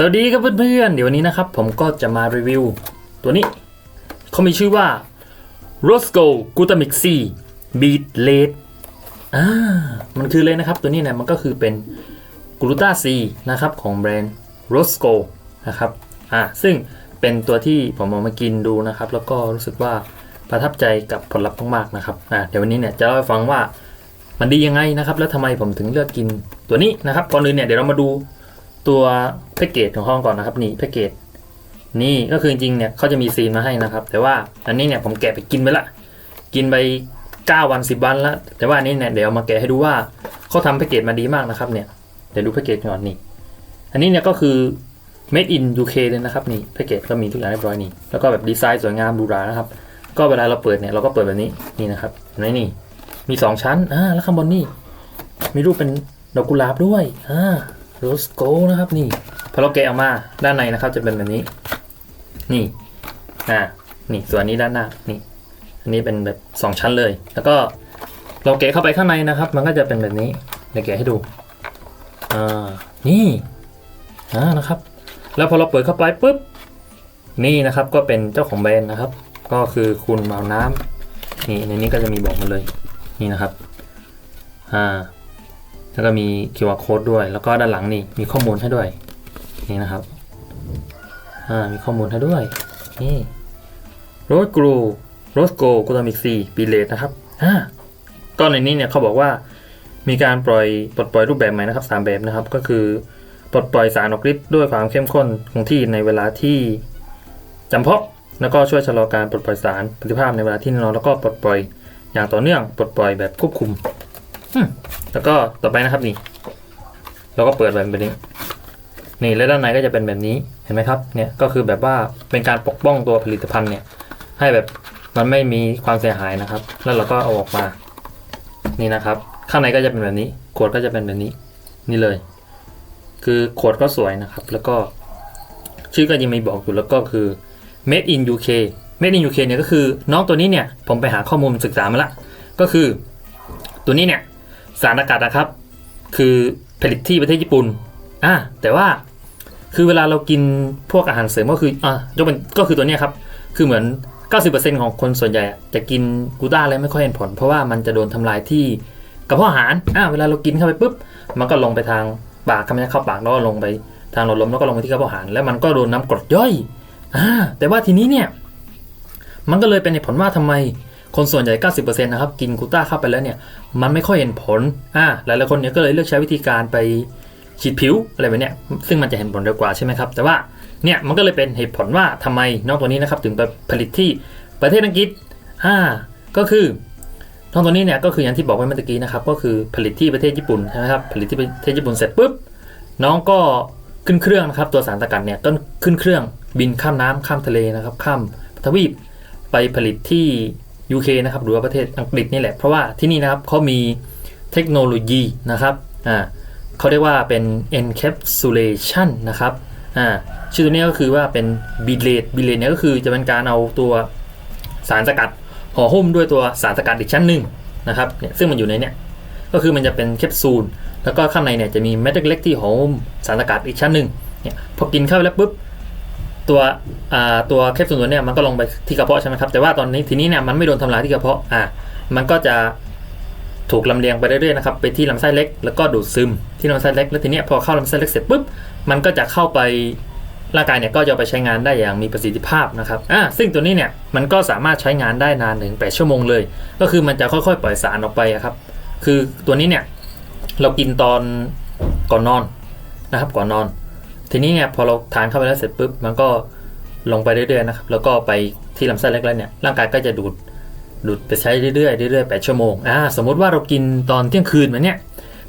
สวัสดีครับเพื่อนๆ เดี๋ยววันนี้นะครับ ผมก็จะมารีวิว ตัวนี้ เขามีชื่อว่า Rosco Glutamic C Beat Late อ่ามันคือเลยนะครับ ตัวนี้เนี่ยมันก็คือเป็นกลูตาซีนะครับ ของแบรนด์ Rosco นะครับอ่าซึ่งเป็นตัวที่ผมเอามากินดูนะครับ แล้วก็รู้สึกว่าประทับใจกับผลลัพธ์มากๆนะครับอ่าเดี๋ยววันนี้เนี่ยจะเล่าให้ฟังว่ามันดียังไงนะครับ แล้วทำไมผมถึงเลือกกินตัวนี้นะครับก่อนอื่นเนี่ยเดี๋ยวเรามาดู ตัวแพ็กเกจของห้องก่อนนะครับ นี่แพ็กเกจนี่ก็คือจริงเนี่ยเขาจะมีซีนมาให้นะครับ แต่ว่าอันนี้เนี่ยผมแกะไปกินไปละ กินไป 9 วัน 10 วันล้วแต่ว่าอันนี้เนี่ยเดี๋ยวมาแกะให้ดูว่าเขาทำแพ็กเกจมาดีมากนะครับเนี่ยเดี๋ยวดูแพ็กเกจก่อนนี่อันนี้เนี่ยก็คือ made in UK เลยนะครับนี่แพ็กเกจก็มีทุกอย่างเรียบร้อยนี่แล้วก็แบบดีไซน์สวยงามหรูรานะครับ ก็เวลาเราเปิดเนี่ยเราก็เปิดแบบนี้นี่นะครับเห็นนี่มี 2 ชั้นอ่าแล้วข้างบนนี่มีรูปเป็นดอกกุหลาบด้วยอ่า โรสโกนะครับนี่พอเราแกะออกมาด้านในนะครับ จะเป็นแบบนี้ นี่อ่านี่ส่วนนี้ด้านหน้านี่อันนี้เป็นแบบสองชั้นเลย แล้วก็เราแกะเข้าไปข้างในนะครับ มันก็จะเป็นแบบนี้เดี๋ยวแกะให้ดูอ่านี่อ่านะครับ แล้วพอเราเปิดเข้าไปปุ๊บนี่นะครับก็เป็นเจ้าของแบรนด์นะครับ ก็คือคุณมาน้ำนี่ในนี้ก็จะมีบอกมาเลย นี่นะครับอ่า แล้วก็มี QR code ด้วย แล้วก็ด้านหลังนี่มีข้อมูลให้ด้วย นี่นะครับ อ่า มีข้อมูลให้ด้วย นี่โรสกรูโรสโกกูตามิกซีปีเลตนะครับ อ่าก็ในนี้เนี่ยเขาบอกว่ามีการปล่อยปลดปล่อยรูปแบบใหม่นะครับสามแบบนะครับ ก็คือปลดปล่อยสารออกฤทธิ์ด้วยความเข้มข้นคงที่ในเวลาที่จำเพาะ แล้วก็ช่วยชะลอการปลดปล่อยสารประสิทธิภาพในเวลาที่นอนแล้วก็ปลดปล่อยอย่างต่อเนื่องปลดปล่อยแบบควบคุม แล้วก็ต่อไปนะครับนี่ เราก็เปิดแบบนี้นี่และด้านในก็จะเป็นแบบนี้เห็นไหมครับเนี่ยก็คือแบบว่าเป็นการปกป้องตัวผลิตภัณฑ์เนี่ย ให้แบบมันไม่มีความเสียหายนะครับ แล้วเราก็เอาออกมา นี่นะครับ ข้างในก็จะเป็นแบบนี้ขวดก็จะเป็นแบบนี้ นี่เลย คือขวดก็สวยนะครับ แล้วก็ชื่อก็ยังไมีบอกอยู่แล้วก็คือ made in UK made in UK เนี่ยก็คือน้องตัวนี้เนี่ยผมไปหาข้อมูลศึกษามาละก็คือ ตัวนี้เนี่ย สารอากาศนะครับ คือผลิตที่ประเทศญี่ปุ่นอ่าแต่ว่าคือเวลาเรากินพวกอาหารเสริมก็คืออ่ายกเป็นก็คือตัวเนี้ยครับ คือเหมือน 90%ของคนส่วนใหญ่จะกินกูต้าแล้วไม่ค่อยเห็นผล เพราะว่ามันจะโดนทำลายที่กระเพาะอาหารอ่าเวลาเรากินเข้าไปปุ๊บ มันก็ลงไปทางปากคำนี้เข้าปากแล้วก็ลงไปทางหลอดลมแล้วก็ลงไปที่กระเพาะอาหาร แล้วมันก็โดนน้ำกรดย่อยอ่าแต่ว่าทีนี้เนี่ยมันก็เลยเป็นเหตุผลว่าทำไม คนส่วนใหญ่ 90%นะครับ กินกูต้าเข้าไปแล้วเนี่ย มันไม่ค่อยเห็นผล อ่า หลายๆคนเนี่ยก็เลยเลือกใช้วิธีการไปฉีดผิวอะไรแบบเนี้ย ซึ่งมันจะเห็นผลเร็วกว่าใช่ไหมครับ แต่ว่า เนี่ย มันก็เลยเป็นเหตุผลว่าทำไมน้องตัวนี้นะครับ ถึงไปผลิตที่ประเทศอังกฤษ อ่า ก็คือน้องตัวนี้เนี่ย ก็คืออย่างที่บอกไว้เมื่อกี้นะครับ ก็คือผลิตที่ประเทศญี่ปุ่นใช่ไหมครับ ผลิตที่ประเทศญี่ปุ่นเสร็จปุ๊บ น้องก็ขึ้นเครื่องนะครับ ตัวสารสกัดเนี่ยก็ขึ้นเครื่องบินข้ามน้ำข้ามทะเลนะครับ ข้ามทวีปไปผลิตที่ UK นะครับหรือว่าประเทศอังกฤษนี่แหละ เพราะว่าที่นี่นะครับเขามีเทคโนโลยีนะครับอ่าเขาเรียกว่าเป็น encapsulation นะครับอ่าชื่อตัวนี้ก็คือว่าเป็น b ีเลดบีเลดเนี่ยก็คือจะเป็นการเอาตัวสารสกัดห่อหุ้มด้วยตัวสารสกัดอีกชั้นหนึ่งนะครับเนี่ยซึ่งมันอยู่ในเนี่ยก็คือมันจะเป็นแคปซูลแล้วก็ข้างในเนี่ยจะมีเม็ดเล็กๆที่ห่อหุ้มสารสกัดอีกชั้นหนึ่งเนี่ยพอกินเข้าไปแล้วปุ๊บ ตัวตัวแคปซูลตัวเนี่ยมันก็ลงไปที่กระเพาะใช่ไหมครับแต่ว่าตอนนี้ทีนี้เนี่ยมันไม่โดนทำลายที่กระเพาะอ่ามันก็จะถูกลำเลียงไปเรื่อยๆนะครับไปที่ลำไส้เล็ก แล้วก็ดูดซึมที่ลำไส้เล็ก แล้วทีนี้พอเข้าลำไส้เล็กเสร็จปุ๊บมันก็จะเข้าไปร่างกายเนี่ยก็จะไปใช้งานได้อย่างมีประสิทธิภาพนะครับอ่าซึ่งตัวนี้เนี่ยมันก็สามารถใช้งานได้นานถึง 8 ชั่วโมงเลย ก็คือมันจะค่อยๆ ปล่อยสารออกไปครับ คือตัวนี้เนี่ยเรากินตอนก่อนนอนนะครับก่อนนอน ทีนี้เนี่ยพอเราทานเข้าไปแล้วเสร็จปุ๊บมันก็ลงไปเรื่อยๆนะครับแล้วก็ไปที่ลำไส้เล็กแล้วเนี่ยร่างกายก็จะดูดดูดไปใช้เรื่อยๆเรื่อยๆแปดชั่วโมงอ่าสมมติว่าเรากินตอนเที่ยงคืนมาเนี่ย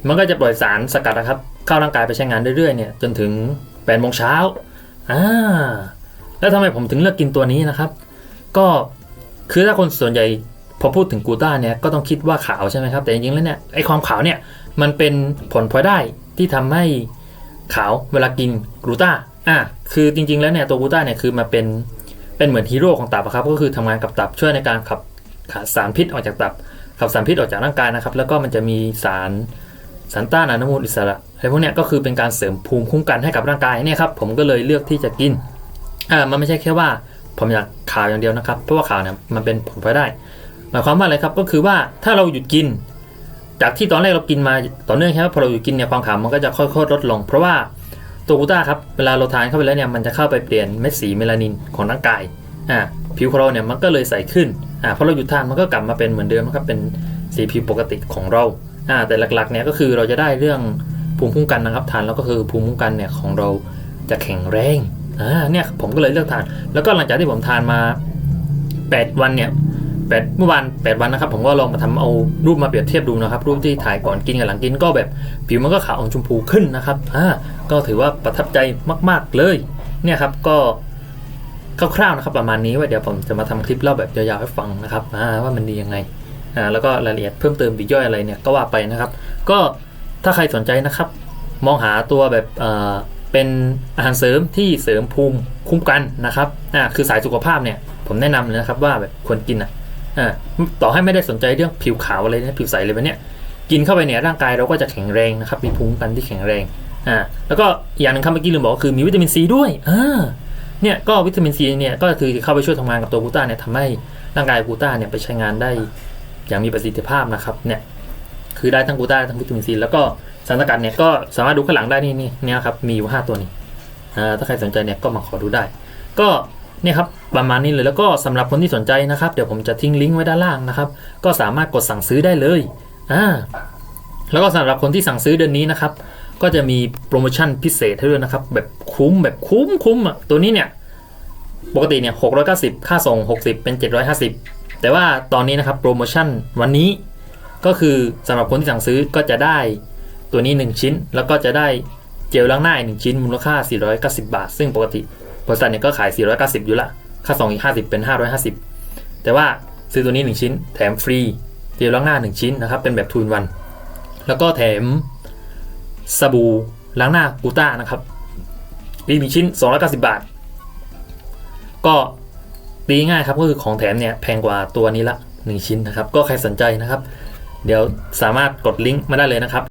มันก็จะปล่อยสารสกัดนะครับเข้าร่างกายไปใช้งานเรื่อยๆเนี่ยจนถึง8ปดโมงเช้าอ่าแล้วทำไมผมถึงเลือกกินตัวนี้นะครับ ก็คือถ้าคนส่วนใหญ่พอพูดถึงกูต้าเนี่ยก็ต้องคิดว่าขาวใช่ไหมครับแต่จริงๆแล้วเนี่ยไอความขาวเนี่ยมันเป็นผลพลอยได้ที่ทำให้ ขาวเวลากินกลูต้าอ่าคือจริง ๆ แล้วเนี่ยตัวกลูต้าเนี่ยคือมาเป็นเป็นเหมือนฮีโร่ของตับอะครับก็คือทำงานกับตับช่วยในการขับขาสารพิษออกจากตับขับสารพิษออกจากร่างกายนะครับ แล้วก็มันจะมีสารสารต้านอนุมูลอิสระอะไรพวกเนี้ยก็คือเป็นการเสริมภูมิคุ้มกันให้กับร่างกายเนี่ยครับผมก็เลยเลือกที่จะกินอ่ามันไม่ใช่แค่ว่าผมอยากข่าวอย่างเดียวนะครับเพราะว่าข่าวเนี่ยมันเป็นผลพลอยได้ หมายความว่าอะไรครับก็คือว่าถ้าเราหยุดกิน จากที่ตอนแรกเรากินมาต่อเนื่องใช่ไหมพอเราหยุดกินเนี่ยความขาวมันก็จะค่อยๆลดลง เพราะว่าตัวกูต้าครับเวลาเราทานเข้าไปแล้วเนี่ยมันจะเข้าไปเปลี่ยนเม็ดสีเมลานินของร่างกายอ่าผิวของเราเนี่ยมันก็เลยใสขึ้นอ่าพอเราหยุดทานมันก็กลับมาเป็นเหมือนเดิมนะครับเป็นสีผิวปกติของเราอ่าแต่หลักๆเนี่ยก็คือเราจะได้เรื่องภูมิคุ้มกันนะครับทานแล้วก็คือภูมิคุ้มกันเนี่ยของเราจะแข็งแรงอ่าเนี่ยผมก็เลยเลือกทาน แล้วก็หลังจากที่ผมทานมา 8 วันเนี่ย แปดเมื่อวาน8วันนะครับ ผมก็ลองมาทำเอารูปมาเปรียบเทียบดูนะครับ รูปที่ถ่ายก่อนกินกับหลังกินก็แบบผิวมันก็ขาวอมชมพูขึ้นนะครับอ่าก็ถือว่าประทับใจมากๆเลย เนี่ยครับก็คร่าวๆนะครับประมาณนี้ว่าเดี๋ยวผมจะมาทำคลิปเล่าแบบยาวๆให้ฟังนะครับว่ามันดียังไงอ่าแล้วก็รายละเอียดเพิ่มเติมปีย่อยอะไรเนี่ยก็ว่าไปนะครับ ก็ถ้าใครสนใจนะครับ มองหาตัวแบบเอ่อเป็นอาหารเสริมที่เสริมภูมิคุ้มกันนะครับอ่าคือสายสุขภาพเนี่ยผมแนะนำเลยนะครับว่าแบบควรกินอะ อ่าต่อให้ไม่ได้สนใจเรื่องผิวขาวอะไรนะผิวใสเลยแบบเนี้ยกินเข้าไปเนี่ยร่างกายเราก็จะแข็งแรงนะครับมีภูมิคุ้มกันที่แข็งแรงอ่าแล้วก็อย่างนึงครับเมื่อกี้ลืมบอกก็คือมีวิตามินซีด้วยอ่าเนี่ยก็วิตามินซีเนี่ยก็คือเข้าไปช่วยทำงานกับตัวกูต้าเนี่ยทำให้ร่างกายกูต้าเนี่ยไปใช้งานได้อย่างมีประสิทธิภาพนะครับเนี่ยคือได้ทั้งกูต้าทั้งวิตามินซีแล้วก็สารสกัดเนี่ยก็สามารถดูข้างหลังได้นี่นี่เนี่ยครับมีอยู่ห้าตัวนี้อ่าถ้าใครสนใจเนี่ยก็มาขอดูได้ ก็ เนี่ยครับประมาณนี้เลยแล้วก็สำหรับคนที่สนใจนะครับ เดี๋ยวผมจะทิ้งลิงก์ไว้ด้านล่างนะครับ ก็สามารถกดสั่งซื้อได้เลยอ่าแล้วก็สำหรับคนที่สั่งซื้อเดือนนี้นะครับ ก็จะมีโปรโมชั่นพิเศษให้ด้วยนะครับ แบบคุ้มแบบคุ้มคุ้มอะตัวนี้เนี่ยปกติเนี่ย690ค่าส่ง60เป็น750แต่ว่าตอนนี้นะครับโปรโมชั่นวันนี้ก็คือสำหรับคนที่สั่งซื้อก็จะได้ตัวนี้ 1 ชิ้น แล้วก็จะได้เจลล้างหน้าอีกหนึ่งชิ้นมูลค่า 490 บาท ซึ่งปกติ บริษัทเนี่ยก็ขาย 490 อยู่ละ ค่าส่งอีก 50 เป็น 550 แต่ว่าซื้อตัวนี้ 1 ชิ้น แถมฟรีเจลล้างหน้า 1 ชิ้นนะครับ เป็นแบบทูนวัน แล้วก็แถมสบู่ล้างหน้ากูต้านะครับอีกหนึ่งชิ้น 290 บาท ก็ตีง่ายครับ ก็คือของแถมเนี่ยแพงกว่าตัวนี้ละ 1 ชิ้นนะครับ ก็ใครสนใจนะครับ เดี๋ยวสามารถกดลิงก์มาได้เลยนะครับ